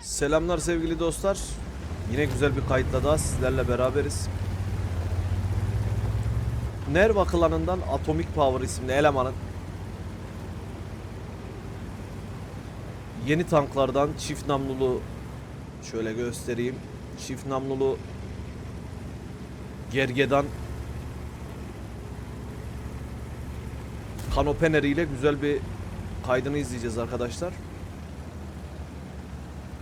Selamlar sevgili dostlar. Yine güzel bir kayıtla daha sizlerle beraberiz. Nerva klanından Atomic Power isimli elemanın yeni tanklardan çift namlulu şöyle göstereyim. Çift namlulu Gergedan Kanopener ile güzel bir kaydını izleyeceğiz arkadaşlar.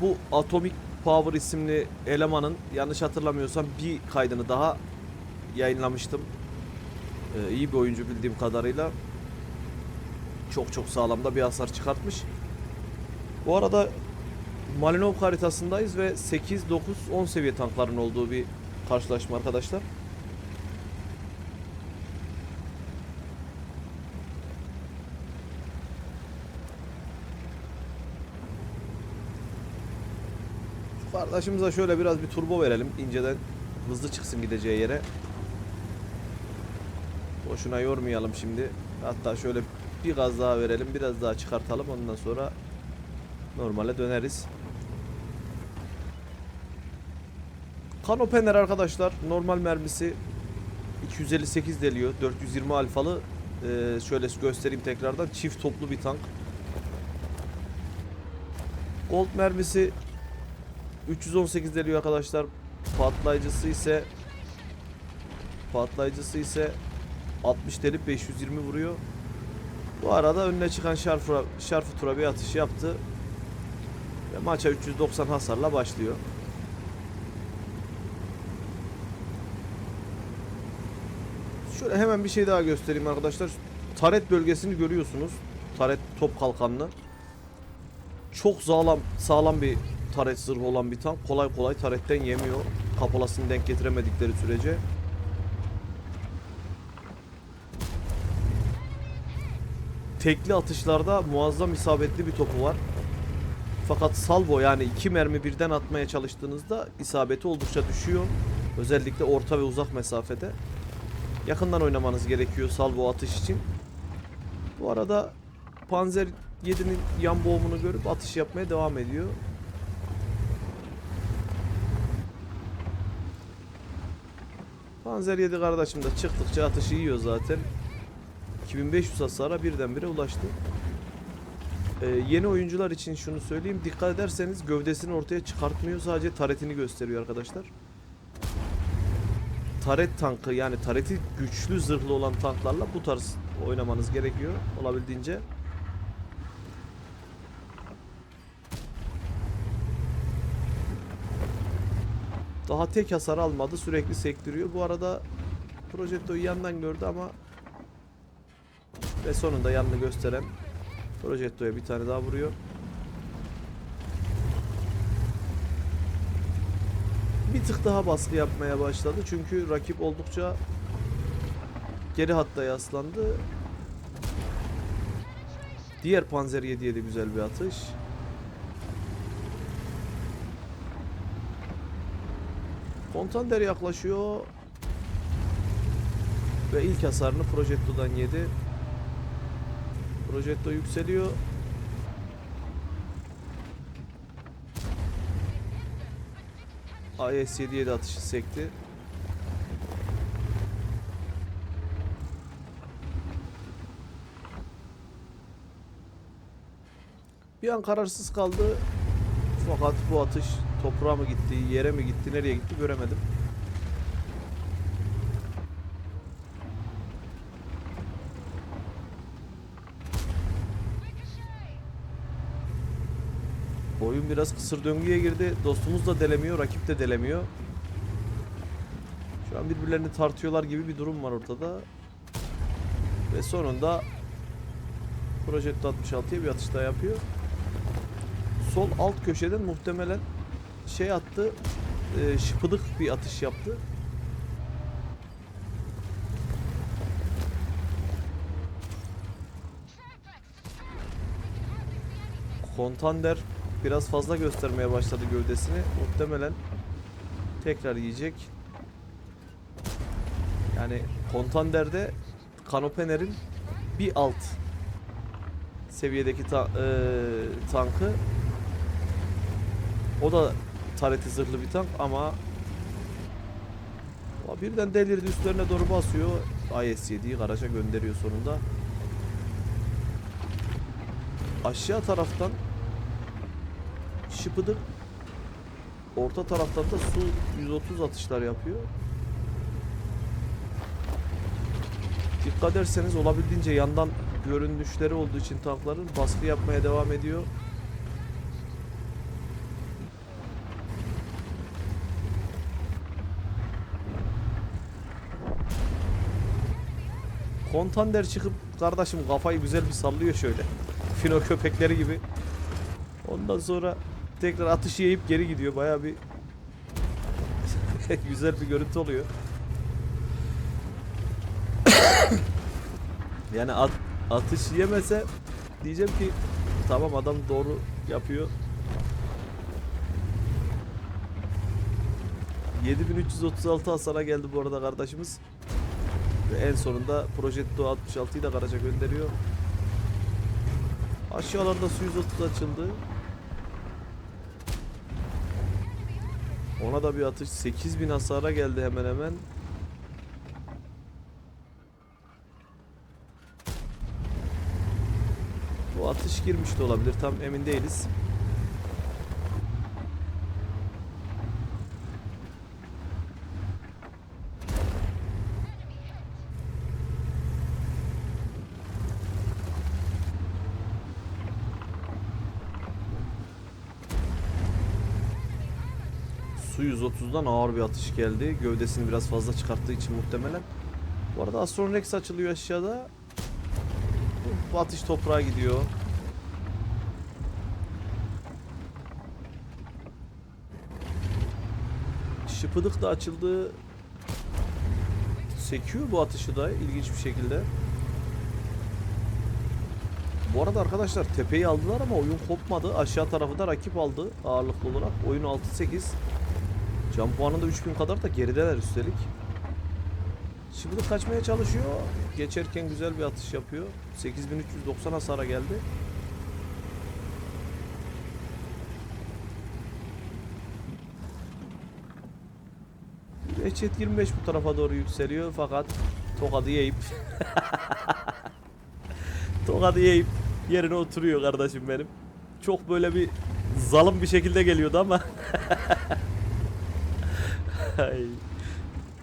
Bu Atomic Power isimli elemanın yanlış hatırlamıyorsam bir kaydını daha yayınlamıştım. Ee, iyi bir oyuncu bildiğim kadarıyla. Çok çok sağlamda bir hasar çıkartmış. Bu arada Malinov haritasındayız ve 8, 9, 10 seviye tankların olduğu bir karşılaşma arkadaşlar. Kardeşimize şöyle biraz bir turbo verelim. inceden hızlı çıksın gideceği yere. Boşuna yormayalım şimdi. Hatta şöyle bir gaz daha verelim. Biraz daha çıkartalım. Ondan sonra normale döneriz. Kanopener arkadaşlar. Normal mermisi 258 deliyor. 420 alfalı. Ee, şöyle göstereyim tekrardan. Çift toplu bir tank. Gold mermisi 318 deliyor arkadaşlar. Patlayıcısı ise patlayıcısı ise 60 delip 520 vuruyor. Bu arada önüne çıkan şarfı şarfı tura bir atış yaptı. Ve maça 390 hasarla başlıyor. Şöyle hemen bir şey daha göstereyim arkadaşlar. Taret bölgesini görüyorsunuz. Taret top kalkanlı. Çok sağlam sağlam bir taret zırhı olan bir tank. Kolay kolay taretten yemiyor. Kapalasını denk getiremedikleri sürece. Tekli atışlarda muazzam isabetli bir topu var. Fakat salvo yani iki mermi birden atmaya çalıştığınızda isabeti oldukça düşüyor. Özellikle orta ve uzak mesafede. Yakından oynamanız gerekiyor salvo atış için. Bu arada Panzer 7'nin yan boğumunu görüp atış yapmaya devam ediyor. Panzer 7 kardeşim de çıktıkça atışı yiyor zaten. 2500 hasara birdenbire ulaştı. Ee, yeni oyuncular için şunu söyleyeyim. Dikkat ederseniz gövdesini ortaya çıkartmıyor. Sadece taretini gösteriyor arkadaşlar. Taret tankı yani tareti güçlü zırhlı olan tanklarla bu tarz oynamanız gerekiyor olabildiğince. Daha tek hasar almadı. Sürekli sektiriyor. Bu arada Projetto'yu yandan gördü ama ve sonunda yanını gösteren Projetto'ya bir tane daha vuruyor. Bir tık daha baskı yapmaya başladı. Çünkü rakip oldukça geri hatta yaslandı. Diğer Panzer 7'ye de güzel bir atış. Kontander yaklaşıyor. Ve ilk hasarını Projetto'dan yedi. Projetto yükseliyor. IS-7'ye de atışı sekti. Bir an kararsız kaldı. Fakat bu atış toprağa mı gitti, yere mi gitti, nereye gitti göremedim. Oyun biraz kısır döngüye girdi. Dostumuz da delemiyor, rakip de delemiyor. Şu an birbirlerini tartıyorlar gibi bir durum var ortada. Ve sonunda Projetto 66'ya bir atış daha yapıyor. Sol alt köşeden muhtemelen şey attı. E, şıpıdık bir atış yaptı. Kontander biraz fazla göstermeye başladı gövdesini. Muhtemelen tekrar yiyecek. Yani Kontander'de Kanopener'in bir alt seviyedeki ta- eee, tankı O da tareti zırhlı bir tank ama o birden delirdi üstlerine doğru basıyor. IS-7'yi garaja gönderiyor sonunda. Aşağı taraftan şıpıdık orta taraftan da su 130 atışlar yapıyor. Dikkat ederseniz olabildiğince yandan görünüşleri olduğu için tankların baskı yapmaya devam ediyor. Kontander çıkıp kardeşim kafayı güzel bir sallıyor şöyle. Fino köpekleri gibi. Ondan sonra tekrar atışı yiyip geri gidiyor. Baya bir güzel bir görüntü oluyor. yani at, atış yemese diyeceğim ki tamam adam doğru yapıyor. 7336 hasara geldi bu arada kardeşimiz. Ve en sonunda Projetto 66'yı da garaja gönderiyor. Aşağılarda su 130 açıldı. Ona da bir atış 8000 hasara geldi hemen hemen. Bu atış girmiş de olabilir tam emin değiliz. Su 130'dan ağır bir atış geldi. Gövdesini biraz fazla çıkarttığı için muhtemelen. Bu arada Astron Rex açılıyor aşağıda. Bu atış toprağa gidiyor. Şıpıdık da açıldı. Sekiyor bu atışı da ilginç bir şekilde. Bu arada arkadaşlar tepeyi aldılar ama oyun kopmadı. Aşağı tarafı da rakip aldı ağırlıklı olarak. Oyun 6-8. Can puanında 3000 kadar da gerideler üstelik. Şıpıdık kaçmaya çalışıyor. Geçerken güzel bir atış yapıyor. 8390 hasara geldi. Behçet 25 bu tarafa doğru yükseliyor fakat tokadı yiyip tokadı yiyip yerine oturuyor kardeşim benim. Çok böyle bir zalim bir şekilde geliyordu ama.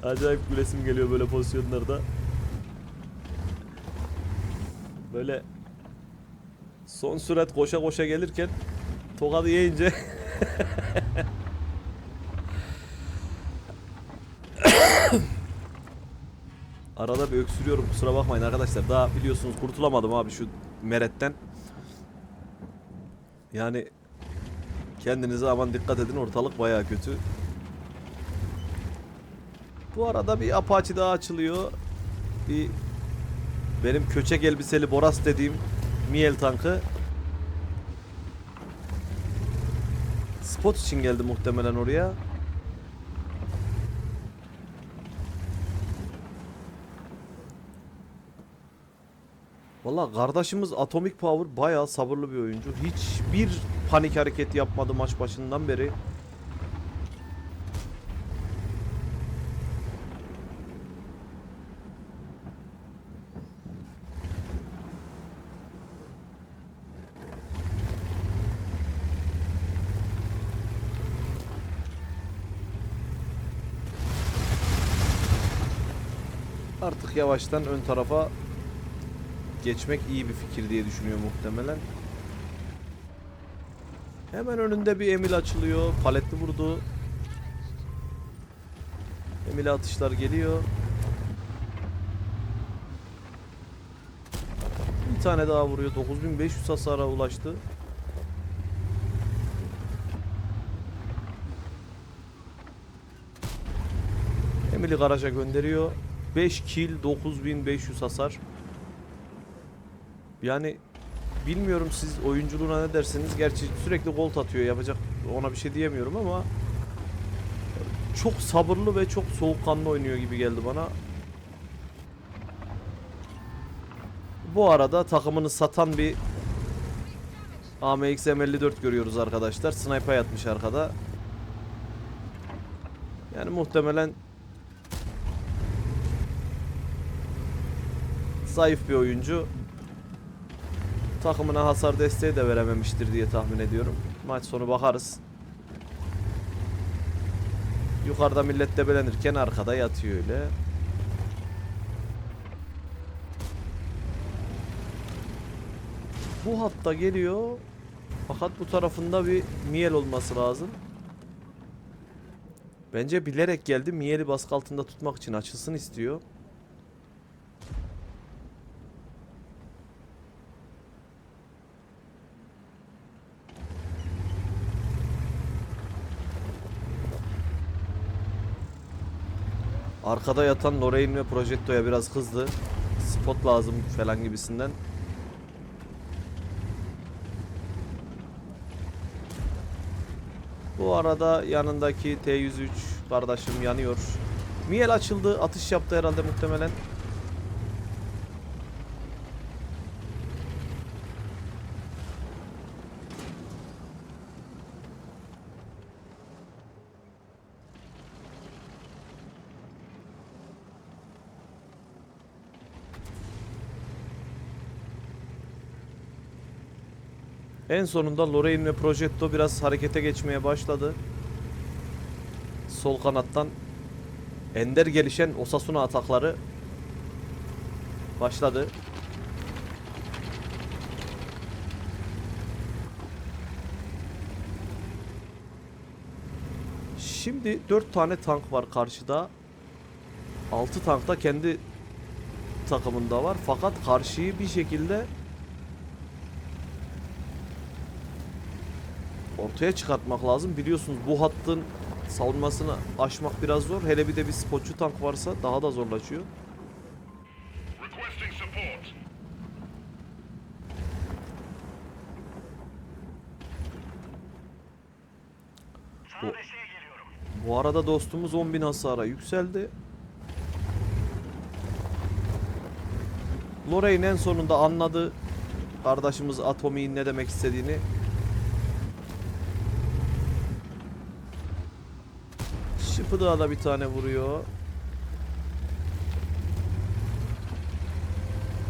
Acayip gülesim geliyor böyle pozisyonlarda. Böyle son sürat koşa koşa gelirken tokadı yiyince Arada bir öksürüyorum kusura bakmayın arkadaşlar. Daha biliyorsunuz kurtulamadım abi şu meretten. Yani kendinize aman dikkat edin ortalık bayağı kötü. Bu arada bir Apache daha açılıyor. Bir benim köçek elbiseli Boras dediğim Miel tankı. Spot için geldi muhtemelen oraya. Valla kardeşimiz Atomic Power bayağı sabırlı bir oyuncu. Hiçbir panik hareket yapmadı maç başından beri. Artık yavaştan ön tarafa geçmek iyi bir fikir diye düşünüyor muhtemelen. Hemen önünde bir Emil açılıyor. Paletli vurdu. Emil'e atışlar geliyor. Bir tane daha vuruyor. 9500 hasara ulaştı. Emil'i garaja gönderiyor. 5 kill 9500 hasar. Yani bilmiyorum siz oyunculuğuna ne dersiniz. Gerçi sürekli gol atıyor. Yapacak ona bir şey diyemiyorum ama çok sabırlı ve çok soğukkanlı oynuyor gibi geldi bana. Bu arada takımını satan bir AMX M54 görüyoruz arkadaşlar. Sniper yatmış arkada. Yani muhtemelen zayıf bir oyuncu. Takımına hasar desteği de verememiştir diye tahmin ediyorum. Maç sonu bakarız. Yukarıda millet debelenirken arkada yatıyor öyle. Bu hatta geliyor. Fakat bu tarafında bir Miel olması lazım. Bence bilerek geldi. Miel'i baskı altında tutmak için açılsın istiyor. Arkada yatan Lorraine ve Projetto'ya biraz kızdı. Spot lazım falan gibisinden. Bu arada yanındaki T103 kardeşim yanıyor. Miel açıldı. Atış yaptı herhalde muhtemelen. En sonunda Lorraine ve Progetto biraz harekete geçmeye başladı. Sol kanattan ender gelişen Osasuna atakları başladı. Şimdi 4 tane tank var karşıda. 6 tank da kendi takımında var. Fakat karşıyı bir şekilde ortaya çıkartmak lazım. Biliyorsunuz bu hattın savunmasını aşmak biraz zor. Hele bir de bir spotçu tank varsa daha da zorlaşıyor. Bu, bu arada dostumuz 10.000 hasara yükseldi. Lorraine en sonunda anladı kardeşimiz Atomi'nin ne demek istediğini. Şıpıdığa da bir tane vuruyor.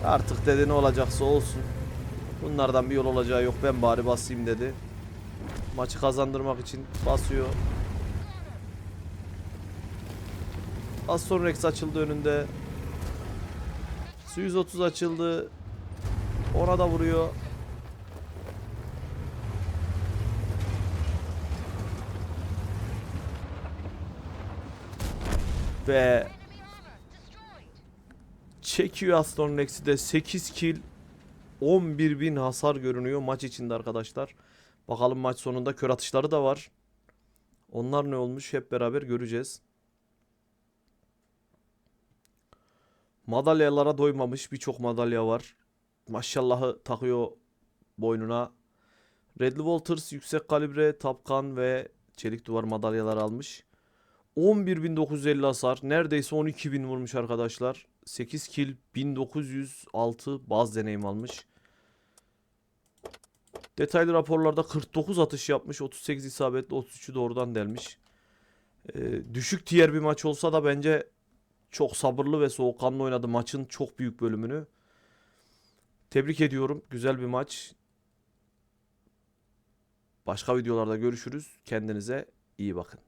Artık dedi ne olacaksa olsun. Bunlardan bir yol olacağı yok ben bari basayım dedi. Maçı kazandırmak için basıyor. Aston Rex açıldı önünde. Su-130 açıldı. Ona da vuruyor. Ve çekiyor Aston Rex'i de 8 kill 11.000 hasar görünüyor maç içinde arkadaşlar. Bakalım maç sonunda kör atışları da var. Onlar ne olmuş hep beraber göreceğiz. Madalyalara doymamış birçok madalya var. Maşallahı takıyor boynuna. Redley Walters yüksek kalibre tapkan ve çelik duvar madalyalar almış. 11.950 hasar. Neredeyse 12.000 vurmuş arkadaşlar. 8 kill 1906 baz deneyim almış. Detaylı raporlarda 49 atış yapmış. 38 isabetli 33'ü doğrudan delmiş. Ee, düşük tier bir maç olsa da bence çok sabırlı ve soğukkanlı oynadı maçın çok büyük bölümünü. Tebrik ediyorum. Güzel bir maç. Başka videolarda görüşürüz. Kendinize iyi bakın.